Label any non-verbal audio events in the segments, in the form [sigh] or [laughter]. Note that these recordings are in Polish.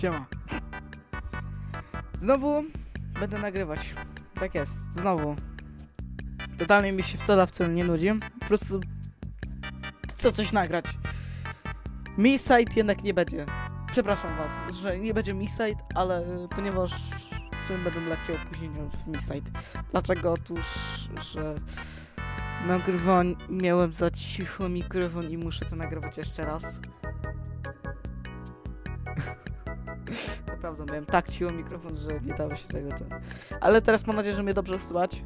Siema. Znowu będę nagrywać. Tak jest, znowu. Totalnie mi się wcale wcale nie nudzi. Po prostu chcę coś nagrać. Mi site jednak nie będzie. Przepraszam was, że nie będzie mi site, ale ponieważ sobie będą lekkie opóźnienia w mi site. Dlaczego? Otóż, że nagrywałem, miałem za cicho mikrofon i muszę to nagrywać jeszcze raz. Naprawdę, miałem tak cicho mikrofon, że nie dało się tego ten. Ale teraz mam nadzieję, że mnie dobrze słychać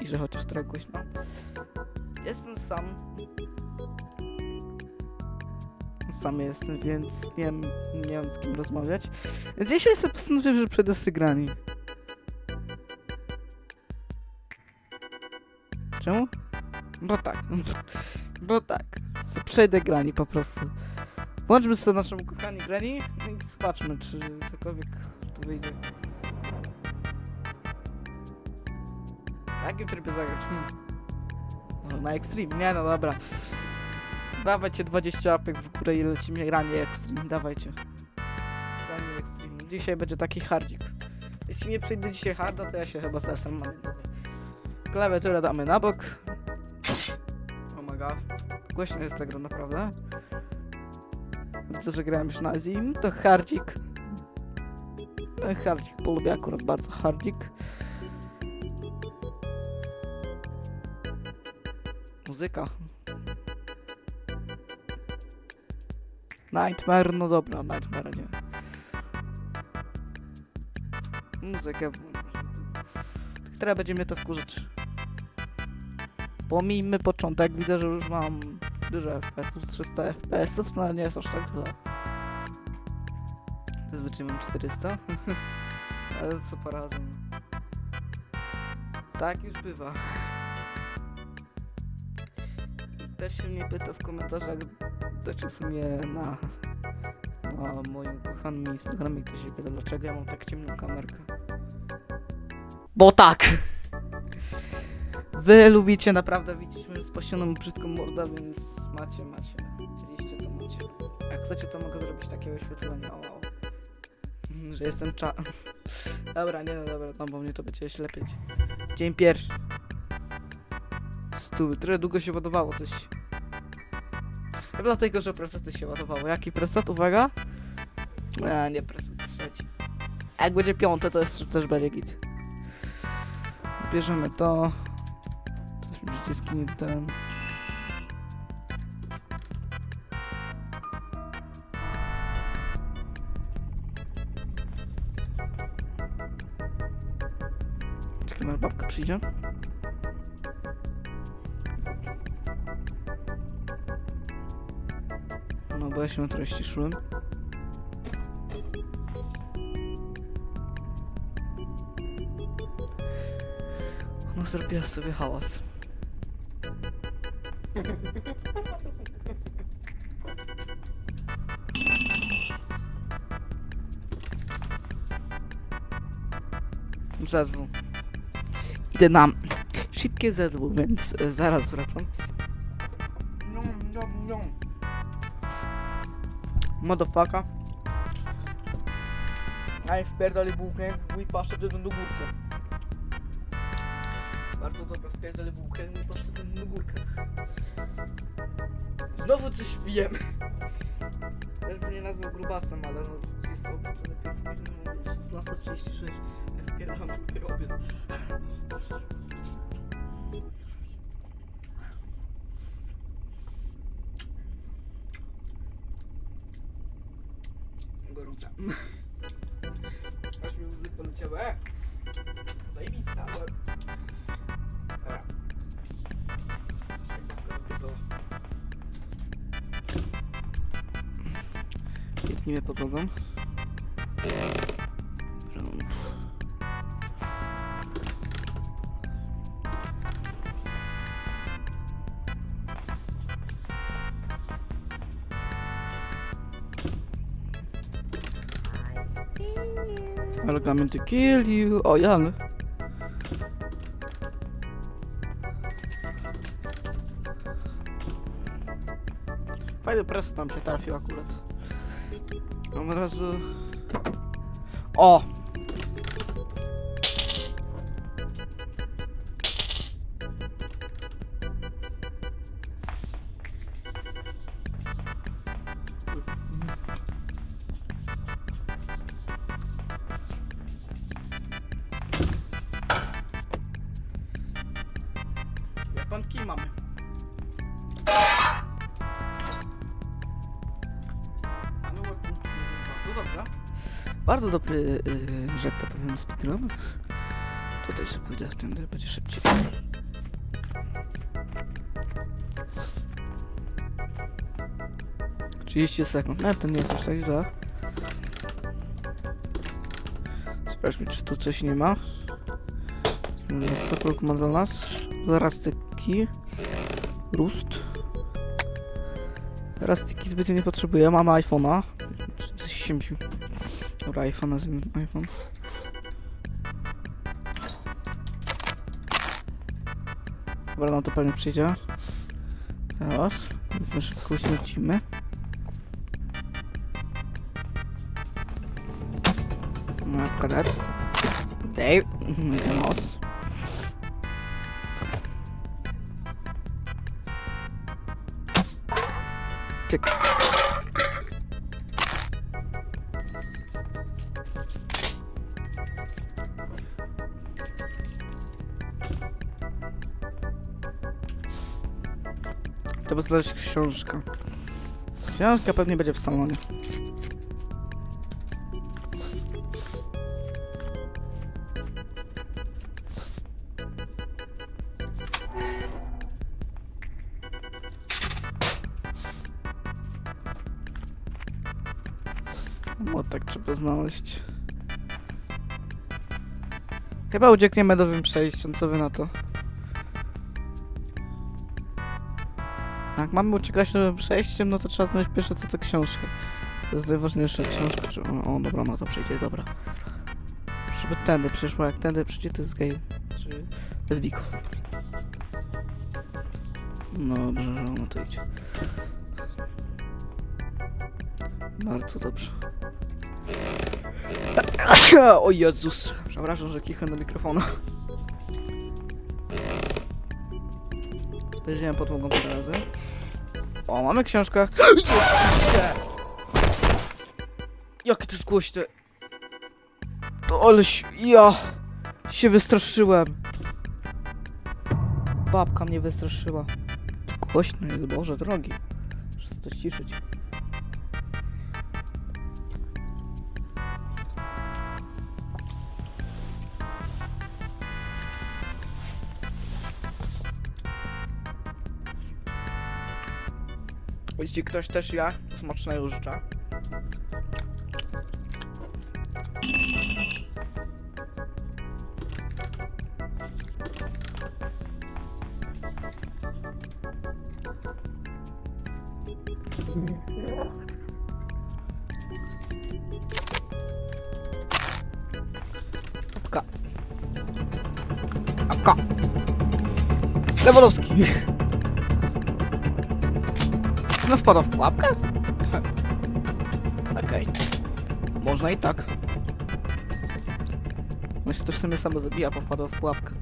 i że chociaż trochę głośno. Jestem sam. Sam jestem, więc nie, mam- nie mam z kim rozmawiać. Dzisiaj sobie postanowiłem, że przejdę sygrani. Czemu? Bo tak. Bo [laughs] tak. Przejdę grani po prostu. Włączmy sobie naszą kochani grani no i zobaczmy, czy cokolwiek tu wyjdzie. Jakim trybie zagrać? Hmm. No, na Extreme. Nie no, dobra. Dawajcie 20 apek w górę i lecimy granie Extreme. Dawajcie. Granie Extreme. Dzisiaj będzie taki hardzik. Jeśli nie przejdę dzisiaj harda, to ja się chyba zesam. mam. Klawiaturę damy na bok. Omaga. Głośno jest ta gra naprawdę. Widzę, że grałem już na Zim, to hardzik. Ten hardzik polubię akurat bardzo hardzik. Muzyka. Nightmare, no dobra, Nightmare nie. Muzykę. Która będzie mnie to wkurzyć. Pomijmy początek, widzę, że już mam dużo FPS-ów, 300 FPS-ów, no nie jest aż tak źle. Zazwyczaj mam 400. [laughs] ale co poradzę. no. Tak już bywa. Ktoś się mnie pyta w komentarzach, doczył mnie na, na moim kochanym Instagramie, ktoś się pyta, dlaczego ja mam tak ciemną kamerkę. Bo tak! [laughs] Wy lubicie naprawdę widzieć moją spasioną, brzydką mordę, więc macie, macie. Chcieliście, to macie. Jak chcecie, to mogę zrobić takie oświetlenie. O, o. Że jestem cza... [laughs] Dobra, nie no dobra, tam bo mnie to będzie ślepieć. Dzień pierwszy. Stół, trochę długo się ładowało coś. Dlatego, że presety się ładowało. Jaki preset? Uwaga. A, nie preset, trzeci. A jak będzie piąte, to jest, też będzie git. Bierzemy to. Coś mi przyciski ten. Babka przyjdzie. No, bo ja się na ściszyłem. Ona zrobiła sobie hałas. ZW. Idę na szybkie ZW, więc e, zaraz wracam. Niom, niom, niom. Motherfucker. A i wpierdali bułkę i poszedł do górkę. Bardzo dobra, wpierdali bułkę i poszedł do górkę. Znowu coś pijemy. Też by nie nazwał grubasem, ale no jest to co godzinie 16.36. Ja wpierdalam dopiero obiad. Gorąca. Aż mi łzy poleciały. E! Zajebista, ale... E. To... Pięknimy Ale coming to kill you. O, Jan. Fajny pres tam się trafił akurat. Mam razu O! Dobrze. Bardzo dobry, yy, że tak powiem, speedrun. Tutaj sobie pójdę, tędy będzie szybciej. Trzydzieści sekund. No, to nie jest aż tak źle. Sprawdźmy, czy tu coś nie ma. Co krok ma dla nas? Rastyki. Rust. Rastyki zbytnio nie potrzebuję. Mamy iPhone'a. 30 Dobra, iPhone nazwijmy iPhone. Dobra, no to pewnie przyjdzie. Teraz. Więc na szybko uśmiercimy. No, kadet. Dave. No i ten os. Cyk. Trzeba znaleźć książkę. Książka pewnie będzie w salonie. Tak trzeba znaleźć. Chyba uciekniemy nowym przejściem, co wy na to? Jak mamy uciekać nowym przejściem, no to trzeba znaleźć pierwsze co to książkę. To jest najważniejsza książka. Czy... O, dobra, no to przejdzie, dobra. Żeby tędy przyszło, jak tędy przyjdzie, to jest gay. Czy lesbiko. No dobrze, ono to idzie. Bardzo dobrze. O Jezus! Przepraszam, że kicham do mikrofonu. Będziemy podłogą parę razy. O, mamy książkę. [gasps] Jezusie! Jakie to jest głośne! To ale się, ja się wystraszyłem. Babka mnie wystraszyła. Głośno jest, Boże drogi. Muszę to ciszyć. Jeśli ktoś też ja, smacznego życzę. Lewandowski. No wpada w pułapkę? [laughs] Okej. Można i tak. Się też sobie samo zabija, bo w pułapkę.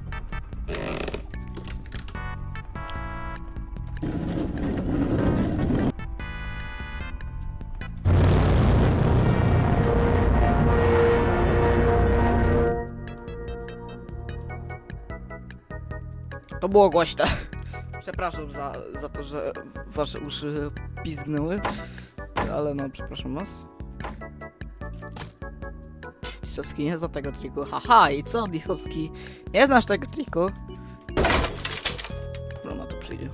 To było głośne. [laughs] Przepraszam za, za to, że wasze uszy pizgnęły, ale no, przepraszam was. Lisowski nie zna tego triku. Haha, i co, Lisowski? Nie znasz tego triku? No, no to przyjdzie.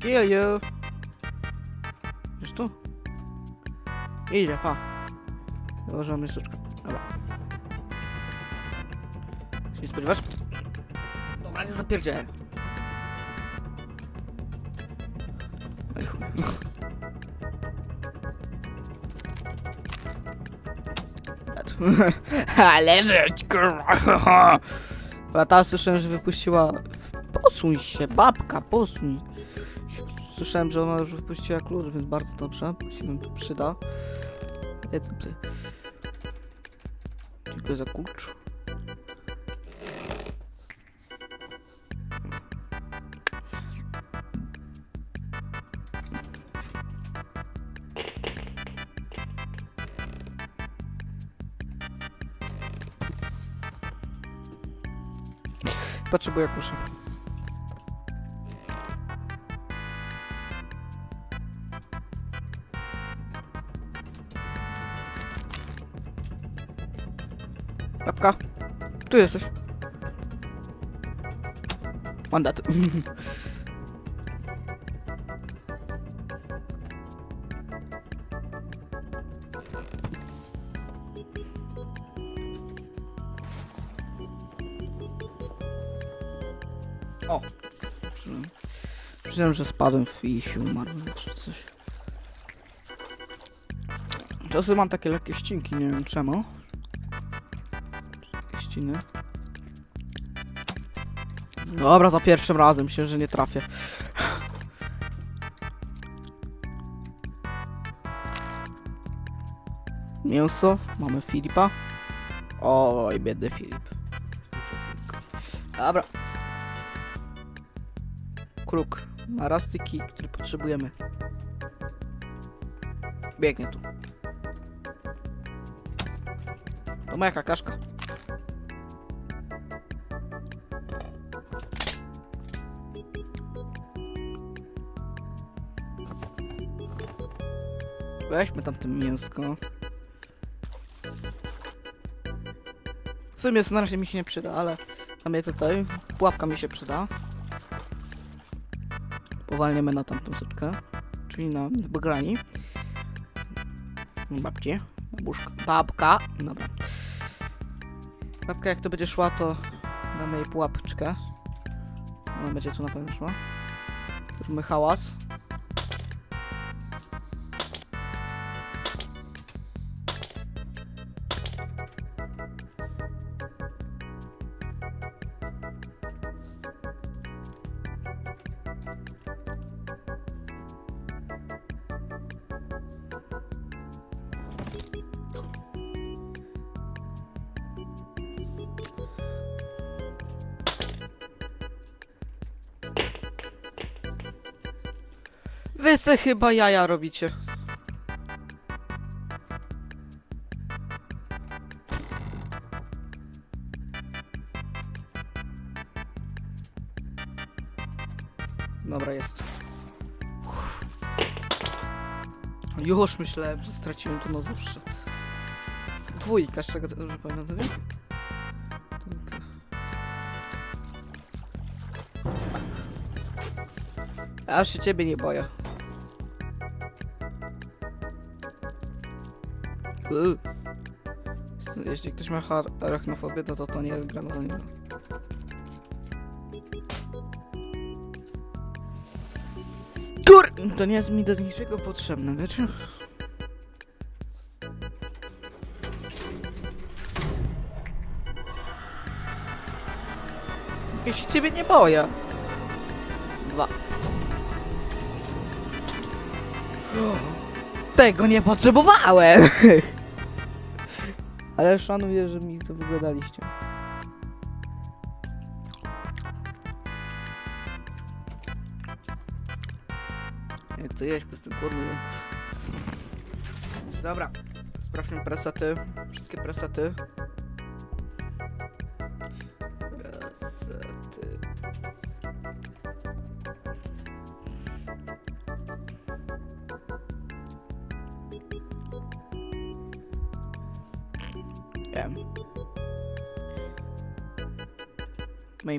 To kill you. Jest tu? Idzie, pa. Założony suczka. Dobra. Się nie spodziewasz? Dobra, nie zapierdzielę. No i chuj. [laughs] Ale żyć, kurwa. A ta słyszałem, że wypuściła... Posuń się, babka, posuń. Słyszałem, że ona już wypuściła klucz, więc bardzo dobrze. Się nam to przyda. Jedno ty. Dziękuję za klucz. Potrzebuję kusza. Tu jesteś. Mandat. O! Myślałem, że spadłem w i się umarłem czy coś. Czasem mam takie lekkie ścinki, nie wiem czemu. Ściny. Dobra, za pierwszym razem myślę, że nie trafię. Mięso, mamy Filipa. Oj, biedny Filip. Dobra. Kruk. Narastyki, który potrzebujemy. Biegnie tu. To moja kakaszka. Weźmy tam tym mięsko. W sumie na razie mi się nie przyda, ale tam je tutaj. Pułapka mi się przyda. Powalniemy na tamtą syczkę, czyli na grani. Babci, babuszka, babka, dobra. Babka jak to będzie szła, to damy jej pułapeczkę. Ona będzie tu na pewno szła. Zróbmy hałas. Wy se chyba jaja robicie. Dobra, jest. Uff. Już myślałem, że straciłem to na zawsze. Dwójka, z czego dobrze pamiętam, nie? Aż się ciebie nie boję. Jeśli ktoś ma arachnofobię, to, to to nie jest gra dla niego. Kur... To nie jest mi do niczego potrzebne, wiecie? Ja się ciebie nie boję. Dwa. Tego nie potrzebowałem! [laughs] Ale szanuję, że mi to wygadaliście. Jak to jeść, bo jestem głodny. Dobra, sprawdźmy presety. Wszystkie presety.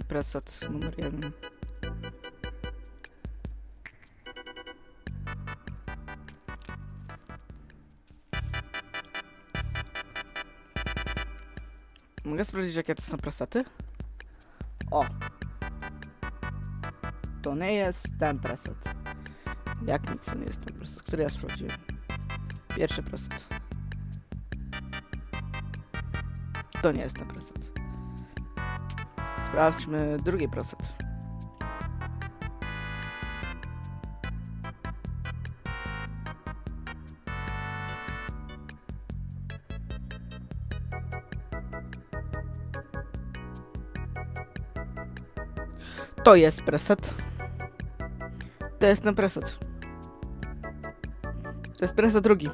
Preset numer jeden. Mogę sprawdzić jakie to są presety? O! To nie jest ten preset. Jak nic to nie jest ten preset, który ja sprawdziłem. Pierwszy preset. To nie jest ten preset. Sprawdźmy drugi preset. To jest preset. To jest ten preset. To jest preset drugi.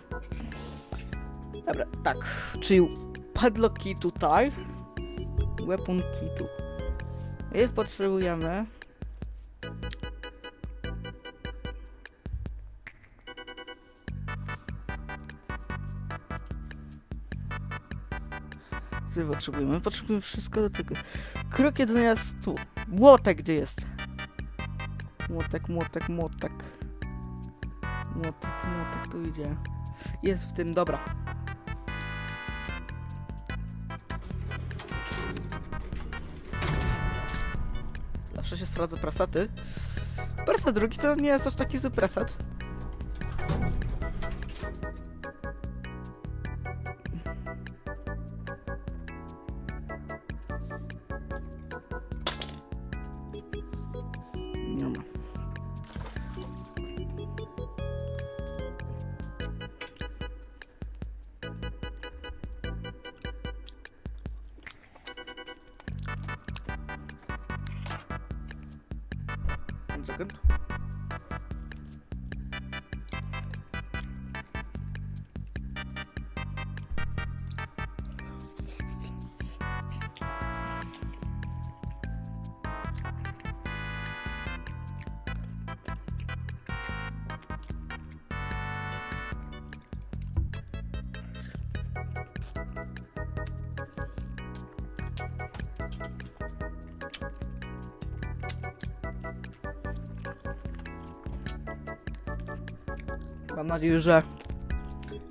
Dobra, tak. Czyli padlock key tutaj. Weapon key tu. I potrzebujemy. Potrzebujemy? Potrzebujemy wszystko do tego. Krok jeden jest tu. Młotek gdzie jest? Młotek, młotek, młotek. Młotek, młotek tu idzie. Jest w tym, dobra. Sprawdza prasaty. Prasat drugi to nie jest aż taki zły prasat. ಒಂದು second Mam nadzieję, że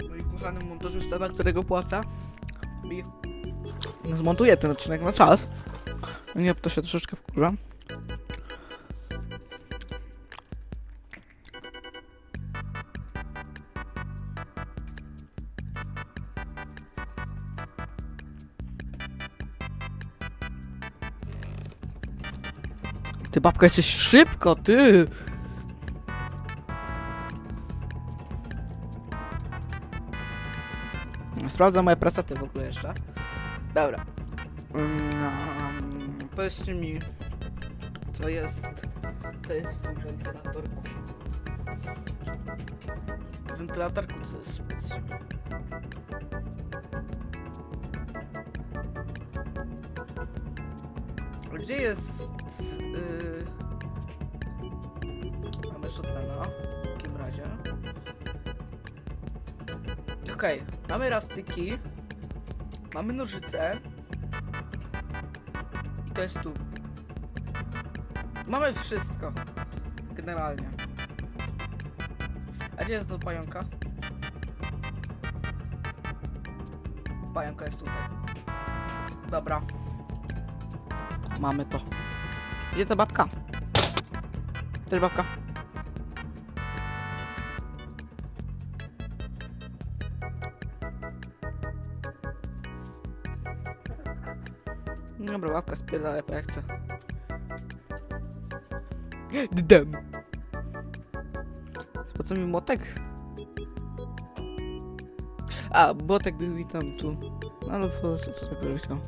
mój kochany montażysta, na którego płacę, mi zmontuje ten odcinek na czas. Nie, to się troszeczkę wkurza. Ty babka jesteś szybko, ty! Sprawdzam moje presety w ogóle jeszcze. Dobra. Mm, powiedzcie mi, co jest. Co jest w tym wentylatorku? W wentylatorku co jest? Powiedzcie mi. Gdzie jest. Yy... Mamy shotguna w takim razie. Okej, mamy rastyki, mamy nożyce i to jest tu. Mamy wszystko, generalnie. A gdzie jest do pająka? Pająka jest tutaj. Dobra. Mamy to. Gdzie ta babka? Gdzie babka? Dobra, łapka spierdala, po jak chcę. Dam. Po co mi młotek? A, botek był mi tam tu. No, Ale po prostu co tak chciał.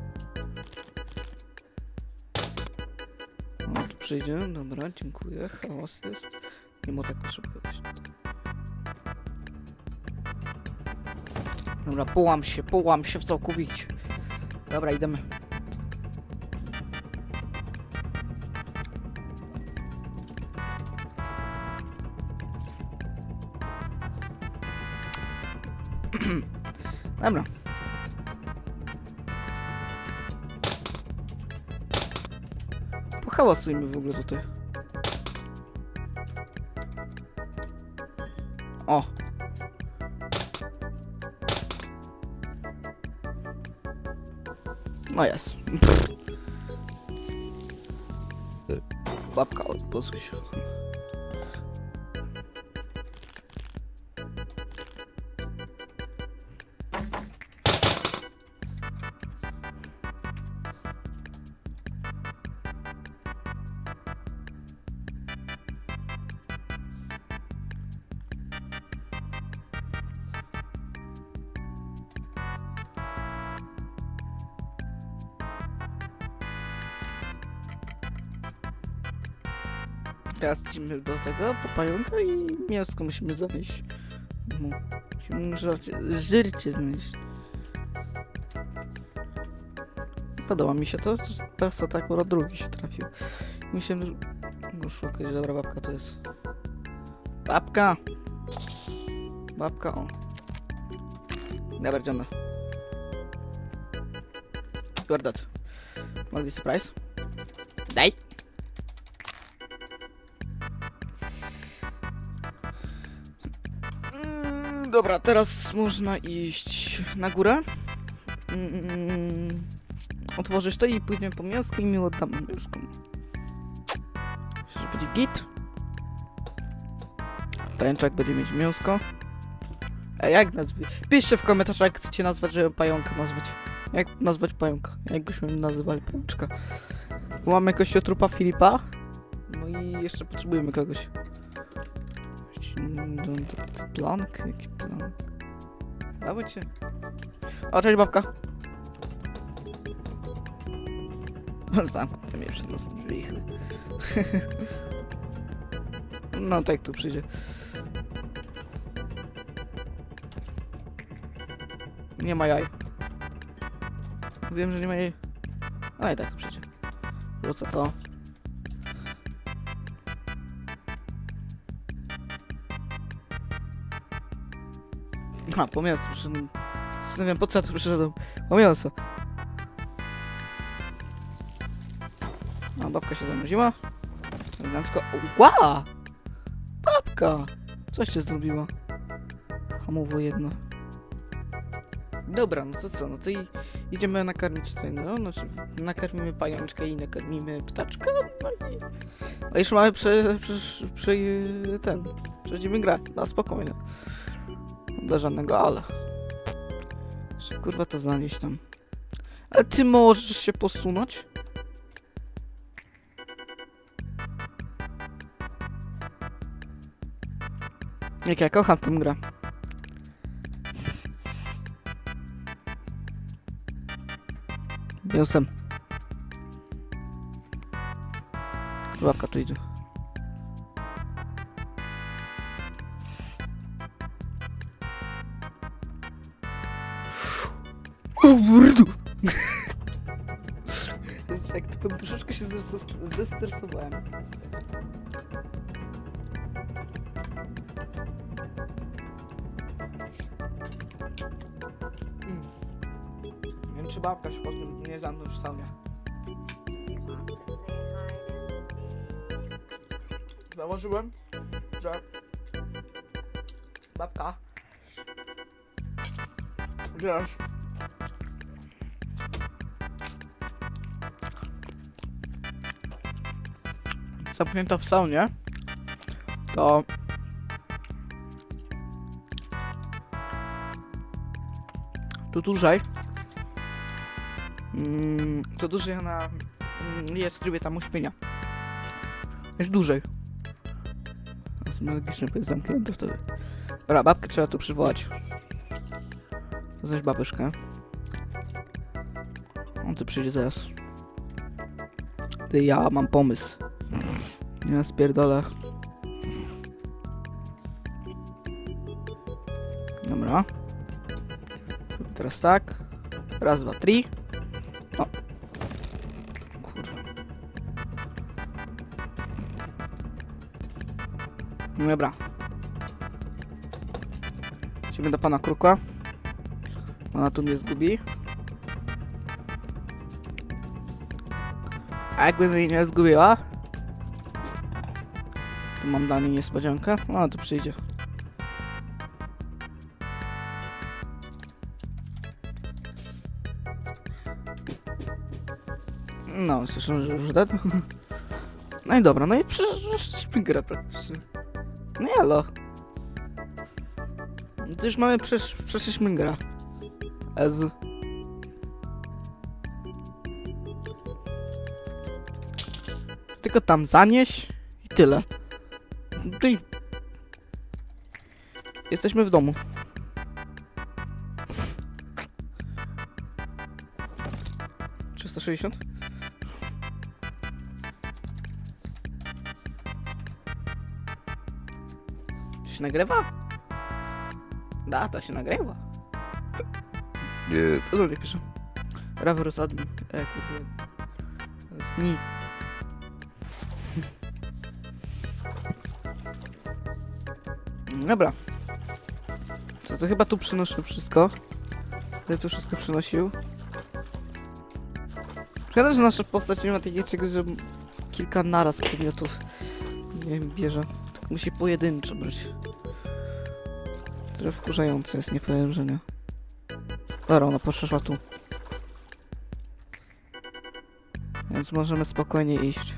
O, tu przyjdzie, dobra, dziękuję. Chaos jest. Nie motek potrzebuję właśnie. Dobra, połam się, połam się w całkowicie. Dobra, idziemy. [clears throat] Dobra. Pohałasujmy w ogóle tutaj. O! No jest. [laughs] Babka, odpozuj się. Teraz idziemy do tego, po pająka i mięsko musimy znaleźć. No. Musimy żarcie, żyrcie znaleźć. Podoba mi się to, że persa tak akurat drugi się trafił. Musiałem go szukać, dobra babka to jest. Babka! Babka, o. Dobra, idziemy. Gordot. Mogli surprise? Daj! Dobra, teraz można iść na górę. Mm, Otworzysz to i pójdziemy po mięsko i mi oddamy mięsko. Myślę, że będzie git. Pajączak będzie mieć mięsko. A jak nazwie? Piszcie w komentarzach, jak chcecie nazwać, żeby pająka nazwać. Jak nazwać pająka? Jakbyśmy nazywali pajączka? Mamy jakiegoś trupa Filipa. No i jeszcze potrzebujemy kogoś. Plank? Jaki plank? Dawajcie. O, cześć babka. Zamknę mnie przed nas drzwi. No tak [laughs] tu przyjdzie. Nie ma jaj. Wiem, że nie ma jaj. A i tak tu przyjdzie. Wrócę to. A, po mięso przyszedłem. Zastanawiam, po co tu przyszedłem. Po mięso. A, babka się zanudziła. Elegancko. Ła! Babka! Coś się zrobiła. Hamowo jedno. Dobra, no to co, no to i idziemy nakarmić tego, znaczy nakarmimy pajączkę i nakarmimy ptaczka, no i... A już mamy prze, prze, prze, ten, przejdziemy grę, na spokojnie. Bez żadnego ale. Jeszcze kurwa to znaleźć tam. Ale ty możesz się posunąć? Jak ja kocham tę grę. Mięsem. Łapka tu idzie. Jak to powiem, troszeczkę się zes- zestresowałem. Mm. Nie wiem, czy babka się potem nie zamknąć w saunie. Założyłem, że babka wiesz zamknięta w saunie to to dłużej mm, to dłużej ona jest w trybie tam uśpienia jest dłużej Magiczny jest zamknięty wtedy. Dobra, babkę trzeba tu przywołać. Zaś babyszkę. On tu przyjdzie zaraz. Ty, ja mam pomysł. Ja spierdolę. Dobra. Teraz tak. Raz, dwa, trzy. O. Kurwa. No Dobra. Idziemy do pana Kruka. Ona tu mnie zgubi. A jakby mnie nie zgubiła, to mam dla niej niespodziankę. No, tu przyjdzie. No, słyszę, że już dead. [laughs] No i dobra, no i przeszliśmy grę praktycznie. No jalo. No to już mamy, przesz, przeszliśmy grę. Ez. Tylko tam zanieś i tyle. I... Jesteśmy w domu. Trzysta sześćdziesiąt? się nagrywa? Da, to się nagrywa. Nie, to do mnie pisze. Raverus admin. E. Ni. Dobra. To, to chyba tu przynoszę wszystko. Będę tu wszystko przynosił. Szkoda, że nasza postać nie ma takiego czegoś, że kilka naraz przedmiotów nie wiem, bierze. Tak musi pojedynczo być. Trochę wkurzające jest, nie powiem, że nie. Dobra, ona poszła tu. Więc możemy spokojnie iść.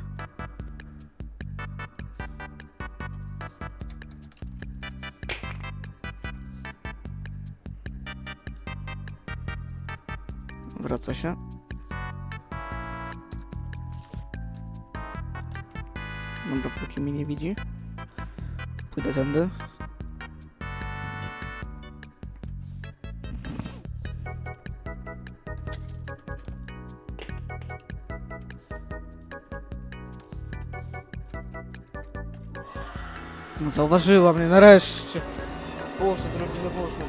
Widzi. Pójdę tędy. No zauważyła mnie nareszcie. Boże, drogi, nie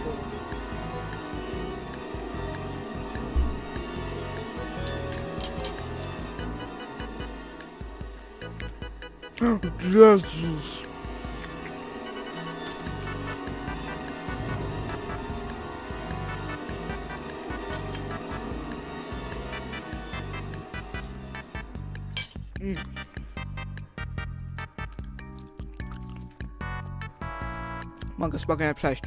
Jezus. Mogę spokojnie przejść.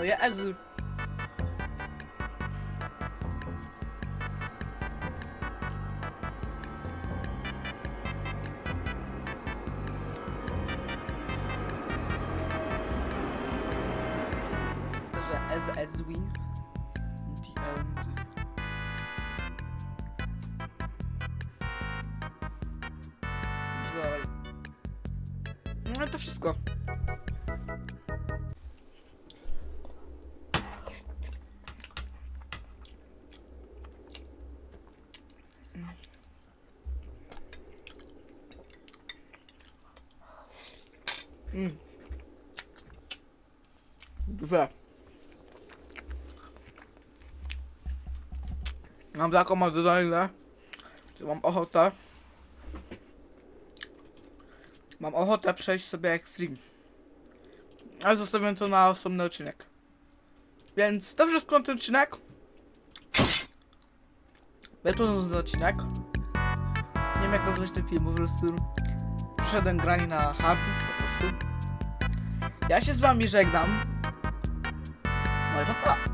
To jest. że Mam taką adrenalinę, że mam ochotę. Mam ochotę przejść sobie Extreme. Ale zostawiam to na osobny odcinek. Więc wszystko na ten odcinek. Będzie to nudny odcinek. Nie wiem jak nazwać ten film, po prostu przyszedłem granie na hard, po prostu. Ja się z wami żegnam. No i to pa.